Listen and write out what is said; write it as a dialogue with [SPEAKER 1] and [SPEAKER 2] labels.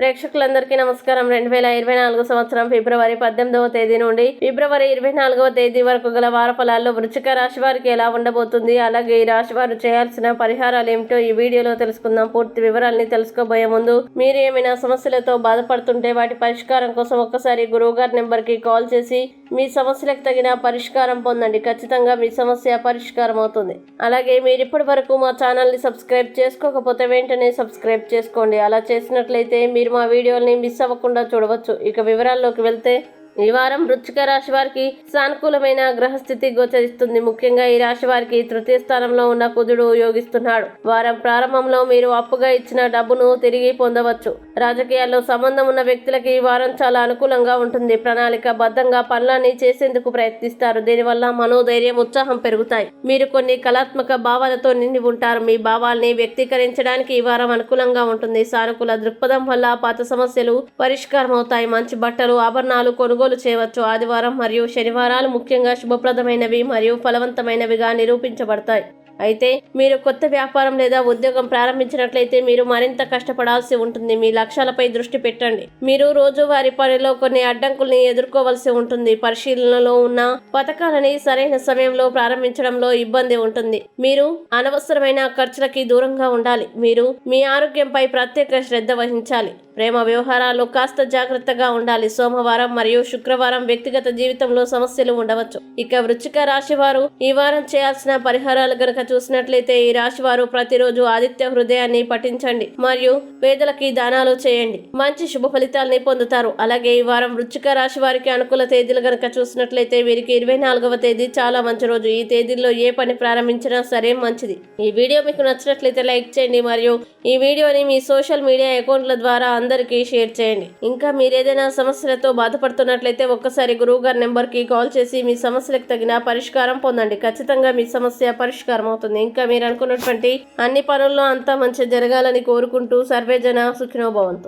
[SPEAKER 1] ప్రేక్షకులందరికీ నమస్కారం. రెండు వేల ఇరవై నాలుగు సంవత్సరం ఫిబ్రవరి పద్దెనిమిదవ తేదీ నుండి ఫిబ్రవరి ఇరవై నాలుగవ తేదీ వరకు గల వార ఫలాల్లో వృచ్చిక రాశి వారికి ఎలా ఉండబోతుంది? అలాగే ఈ రాశి వారు చేయాల్సిన పరిహారాలు ఏమిటో ఈ వీడియోలో తెలుసుకుందాం. పూర్తి వివరాలని తెలుసుకోబోయే ముందు మీరు ఏమైనా సమస్యలతో బాధపడుతుంటే వాటి పరిష్కారం కోసం ఒక్కసారి గురువు గారి నెంబర్కి కాల్ చేసి మీ సమస్యలకు తగిన పరిష్కారం పొందండి. ఖచ్చితంగా మీ సమస్య పరిష్కారం అవుతుంది. అలాగే మీరు ఇప్పటి వరకు మా ఛానల్ని సబ్స్క్రైబ్ చేసుకోకపోతే వెంటనే సబ్స్క్రైబ్ చేసుకోండి. అలా చేసినట్లయితే మీరు మా వీడియోల్ని మిస్ అవ్వకుండా చూడవచ్చు. ఇక వివరాల్లోకి వెళ్తే ఈ వారం వృచ్చిక రాశి వారికి సానుకూలమైన గ్రహస్థితి గోచరిస్తుంది. ముఖ్యంగా ఈ రాశి వారికి తృతీయ స్థానంలో ఉన్న కుజుడు యోగిస్తున్నాడు. వారం ప్రారంభంలో మీరు అప్పుగా ఇచ్చిన డబ్బును తిరిగి పొందవచ్చు. రాజకీయాల్లో సంబంధం ఉన్న వ్యక్తులకి ఈ వారం చాలా అనుకూలంగా ఉంటుంది. ప్రణాళిక బద్ధంగా పనులన్నీ చేసేందుకు ప్రయత్నిస్తారు. దీనివల్ల మనోధైర్యం ఉత్సాహం పెరుగుతాయి. మీరు కొన్ని కళాత్మక భావాలతో నిండి ఉంటారు. మీ భావాల్ని వ్యక్తీకరించడానికి ఈ వారం అనుకూలంగా ఉంటుంది. సానుకూల దృక్పథం వల్ల పాత సమస్యలు పరిష్కారం అవుతాయి మంచి బట్టలు ఆభరణాలు కొనుగోలు చేయవచ్చు. ఆదివారం మరియు శనివారాలు ముఖ్యంగా శుభప్రదమైనవి మరియు ఫలవంతమైనవిగా నిరూపించబడతాయి. అయితే మీరు కొత్త వ్యాపారం లేదా ఉద్యోగం ప్రారంభించినట్లయితే మీరు మరింత కష్టపడాల్సి ఉంటుంది. మీ లక్ష్యాలపై దృష్టి పెట్టండి. మీరు రోజువారి పనిలో కొన్ని అడ్డంకుల్ని ఎదుర్కోవాల్సి ఉంటుంది. పరిశీలనలో ఉన్న పథకాలని సరైన సమయంలో ప్రారంభించడంలో ఇబ్బంది ఉంటుంది. మీరు అనవసరమైన ఖర్చులకి దూరంగా ఉండాలి. మీరు మీ ఆరోగ్యంపై ప్రత్యేక శ్రద్ధ వహించాలి. ప్రేమ వ్యవహారాల్లో కాస్త జాగ్రత్తగా ఉండాలి. సోమవారం మరియు శుక్రవారం వ్యక్తిగత జీవితంలో సమస్యలు ఉండవచ్చు. ఇక వృచ్చిక రాశి వారు ఈ వారం చేయాల్సిన పరిహారాలు గనక చూసినట్లయితే ఈ రాశి వారు ప్రతిరోజు ఆదిత్య హృదయాన్ని పఠించండి మరియు పేదలకి దానాలు చేయండి. మంచి శుభ ఫలితాలని పొందుతారు. అలాగే ఈ వారం వృచ్చిక రాశి వారికి అనుకూల తేదీలు గనక చూసినట్లయితే వీరికి ఇరవై నాలుగవ తేదీ చాలా మంచి రోజు. ఈ తేదీల్లో ఏ పని ప్రారంభించినా సరే మంచిది. ఈ వీడియో మీకు నచ్చినట్లయితే లైక్ చేయండి మరియు ఈ వీడియోని మీ సోషల్ మీడియా అకౌంట్ల ద్వారా అందరికీ షేర్ చేయండి. ఇంకా మీరు ఏదైనా సమస్యలతో బాధపడుతున్నట్లయితే ఒక్కసారి గురువు గారి నెంబర్కి కాల్ చేసి మీ సమస్యలకు తగిన పరిష్కారం పొందండి. ఖచ్చితంగా మీ సమస్య పరిష్కారం అవుతుంది. ఇంకా మీరు అనుకున్నటువంటి అన్ని పనుల్లో అంతా మంచి జరగాలని కోరుకుంటూ సర్వేజన సుఖినోభవంతు.